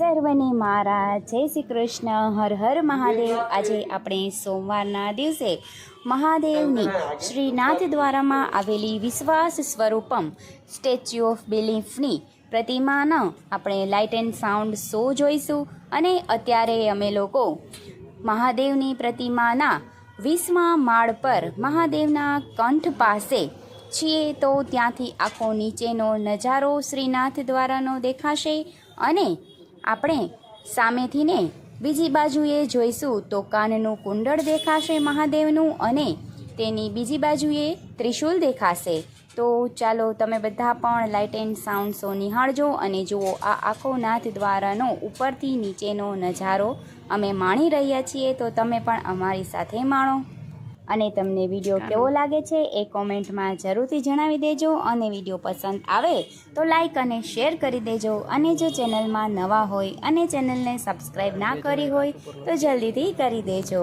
સર્વને મારા. જય શ્રી કૃષ્ણ. હર હર મહાદેવ. આજે આપણે સોમવારના દિવસે મહાદેવની શ્રીનાથ દ્વારામાં આવેલી વિશ્વાસ સ્વરૂપમ સ્ટેચ્યુ ઓફ બિલીફની પ્રતિમાનો આપણે લાઇટ એન્ડ સાઉન્ડ શો જોઈશું અને અત્યારે અમે લોકો મહાદેવની પ્રતિમાના વીસમા માળ પર મહાદેવના કંઠ પાસે છીએ તો ત્યાંથી આખો નીચેનો નજારો શ્રીનાથ દ્વારાનો દેખાશે અને આપણે સામેથી ને બીજી બાજુએ જોઈશું તો કાનનું કુંડળ દેખાશે મહાદેવનું અને તેની બીજી બાજુએ ત્રિશૂલ દેખાશે. તો ચાલો તમે બધા પણ લાઇટ એન્ડ સાઉન્ડ શો નિહાળજો અને જુઓ આ આખો નાથ દ્વારાનો ઉપરથી નીચેનો નજારો. અમે માણી રહ્યા છીએ તો તમે પણ અમારી સાથે માણો. અને તમને વીડિયો કેવો લાગે છે એ કોમેન્ટમાં જરૂરથી જણાવી દેજો અને વીડિયો પસંદ આવે તો લાઈક અને શેર કરી દેજો અને જો ચેનલમાં નવા હોય અને ચેનલને સબસ્ક્રાઈબ ના કરી હોય તો જલ્દીથી કરી દેજો.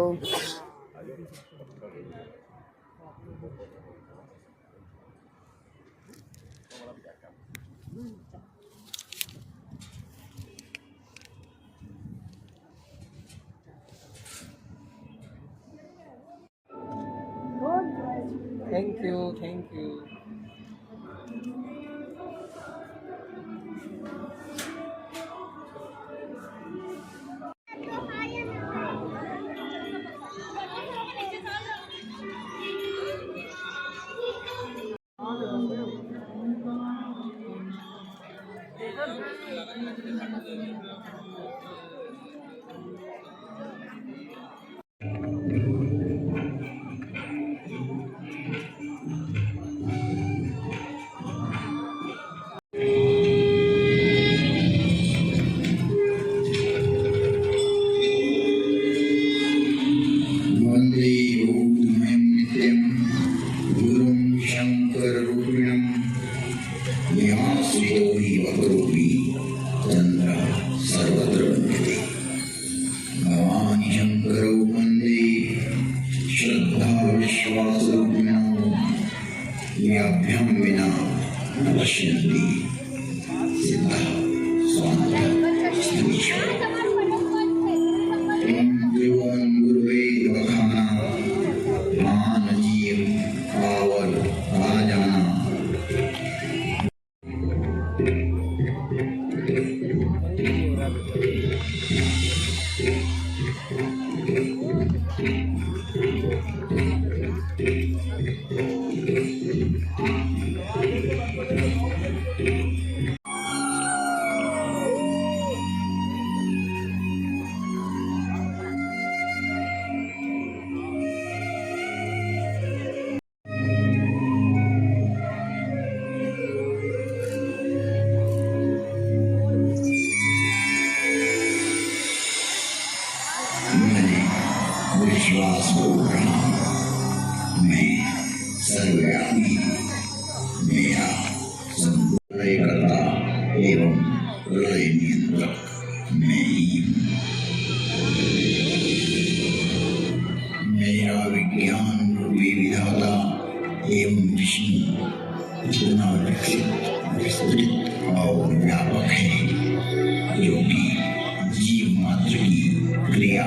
क्रिया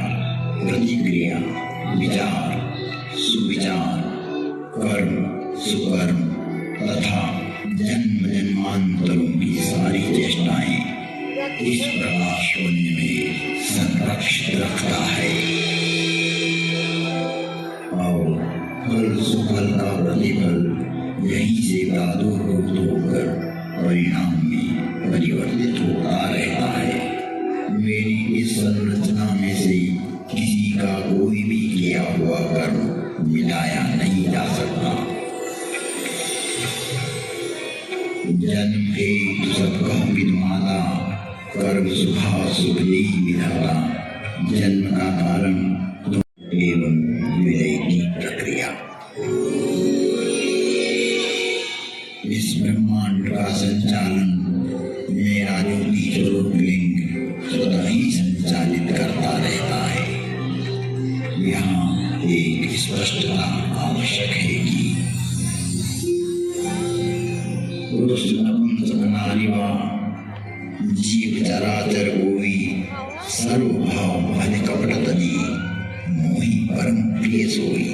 प्रतिक्रिया विचार, सुविचार, कर्म, सुकर्म, तथा जन्म जन्मांतरों की सारी चेष्टाएँ इस प्रकाश शून्य में संरक्षित रखता है। और फल सुफल का प्रतिफल यहीं से प्रादुर्भूत होकर परिणाम में परिवर्तित होता रहता है। मेरी इस संरचना सुखदेही विधाता जन्म का कारण एवं विलय की प्रक्रिया। इस ब्रह्मांड का संचालन स्वरूप लिंग स्वतः ही संचालित करता रहता है यहाँ एक स्पष्टता आवश्यक है कि पुरुष नपुंसक नारी व चराचर भी सर्वभाव मन कपट तनी, मोही परम प्रिय सोई।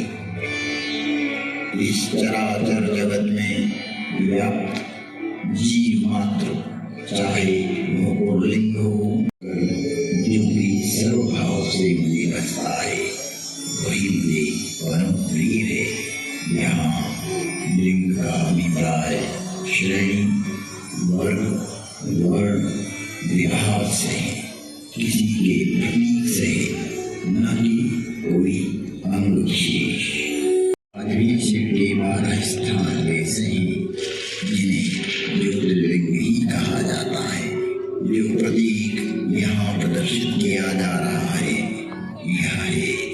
इस चराचर जगत में व्याप्त जीव मात्र, चाहे वो पुल्लिंग हो, जो भी सर्वभाव से मुझे बचता है, वही मुझे परम प्रिय है। यहाँ लिंग का अभिप्राय, श्रेणी, वर्ग, वर्ण विभाग से, किसी के प्रतीक से न कि कोई अंग के बारह स्थान ऐसे ही जिन्हें ज्योतिर्लिंग ही कहा जाता है, जो प्रतीक यहाँ प्रदर्शित किया जा रहा है, यह है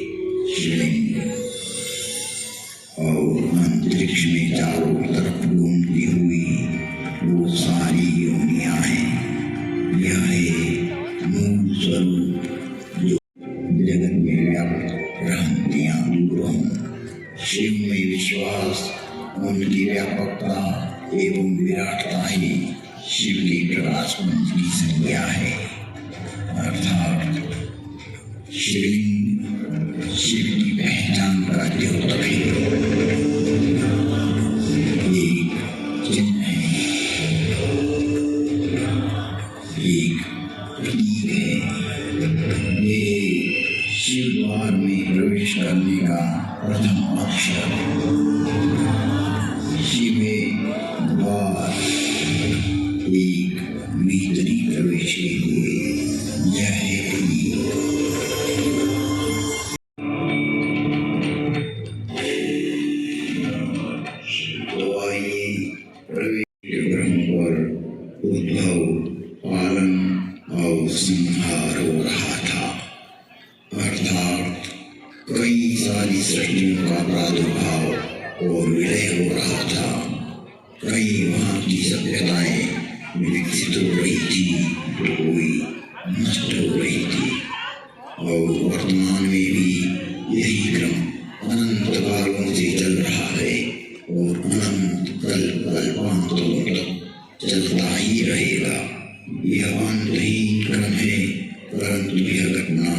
भ्रांतियाँ दूर हों शिव में विश्वास उनकी व्यापकता एवं विराटता ही शिव के प्रकाश पुंज की संज्ञा है। अर्थात, शिवलिंग विकसित हो रही थी तो कोई नष्ट हो रही थी और वर्तमान में भी यही क्रम अनंत कालों से चल रहा है और अनंत कल्प कल्पांतरों तक चलता ही रहेगा। यह अंतहीन क्रम है, परंतु यह घटना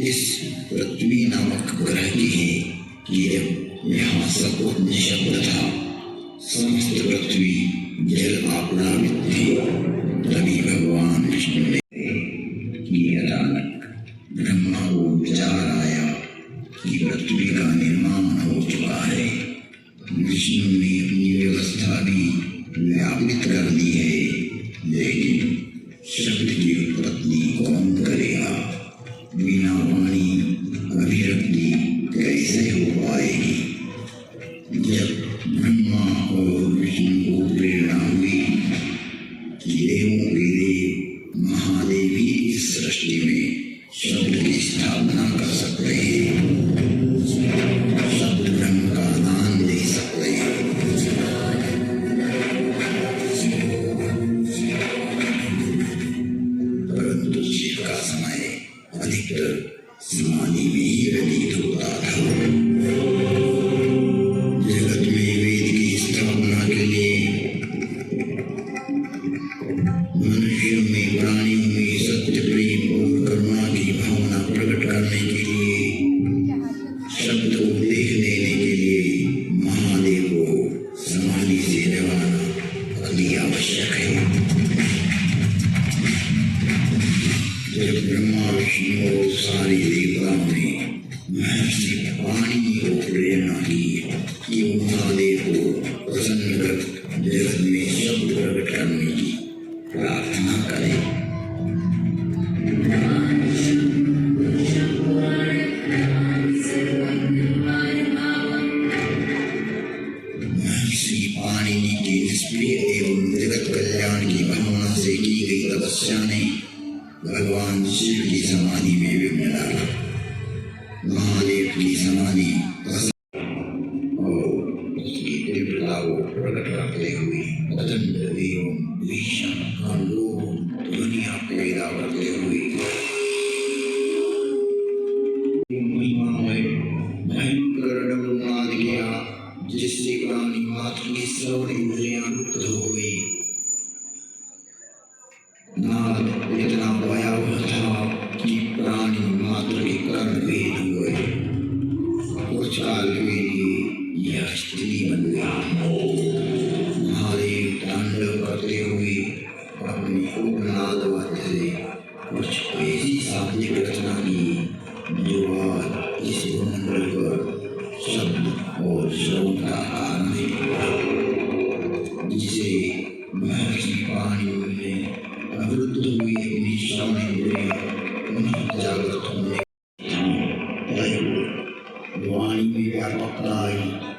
इस पृथ्वी नामक ग्रह की है कि जब यहाँ सब निशब्द था। समस्त पृथ्वी जल आपना थी तभी भगवान विष्णु ने की अचानक ब्रह्मा को विचार आया कि पृथ्वी का निर्माण हो चुका है विष्णु ने अपनी व्यवस्था भी व्यापित कर दी है। लेकिन को प्रेरणा की महादेव को प्रसन्न जगत में शब्द प्रकट करने की प्रार्थना करें तपस्या ने भगवान शिव की समाधि में विघ्न डाला। महादेव की समाधि ये सर्व इंद्रियाँ धोए नाद इतना भयावह था कि प्राणी मात्र के कर्म वेद हुए। और चाल वेदी यह स्त्री बन गया। महादेव तांडव करते हुए अपनी उपनाद वाद्य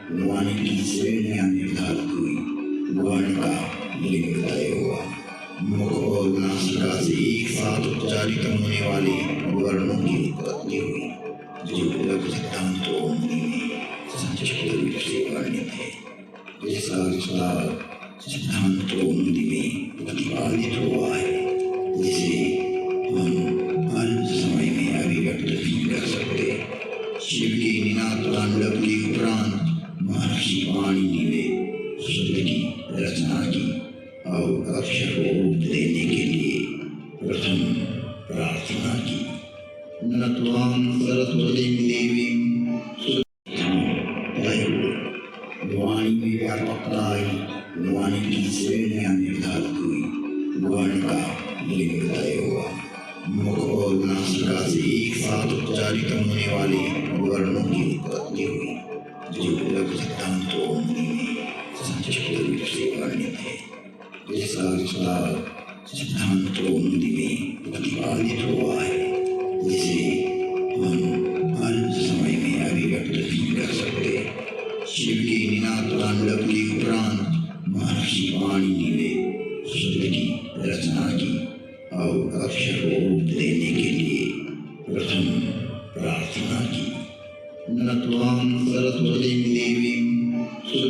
वर्ड की श्रेणियाँ निर्धारित हुई का लिंग तय हुआ मुख और से एक साथ होने वाले वर्णों की उत्पत्ति हुई जो उपलब्ध सिद्धांत में संक्षिप्त रूप से वर्णित है जिसका विस्तार में प्रतिपादित हुआ है जिसे हम अल्प समय में अभिव्यक्त नहीं कर सकते शिव के निनाद पांडव के महर्षि पाणिनि ने शुद्ध की रचना की और अक्षर को रूप देने के लिए प्रथम प्रार्थना की। सरस्वतीं देवीं वाणी में व्यापकता आई वाणी की निर्धारित हुई। वाणी का लिंग तय हुआ। मुख और नासिका से एक साथ उच्चारित होने वाले वर्णों की उत्पत्ति हुई। जो सिद्धांत ओमनी में। सिद्धांत ओमनी में प्रतिपादित हुआ है। जिसे समय में अभिव्यक्त नहीं कर सकते। शिव के निनाद तांडव के उपरांत महर्षि पाणिनि ने शुद्ध की रचना की और अक्षर को रूप देने के लिए प्रथम ത്വാം ദേവീം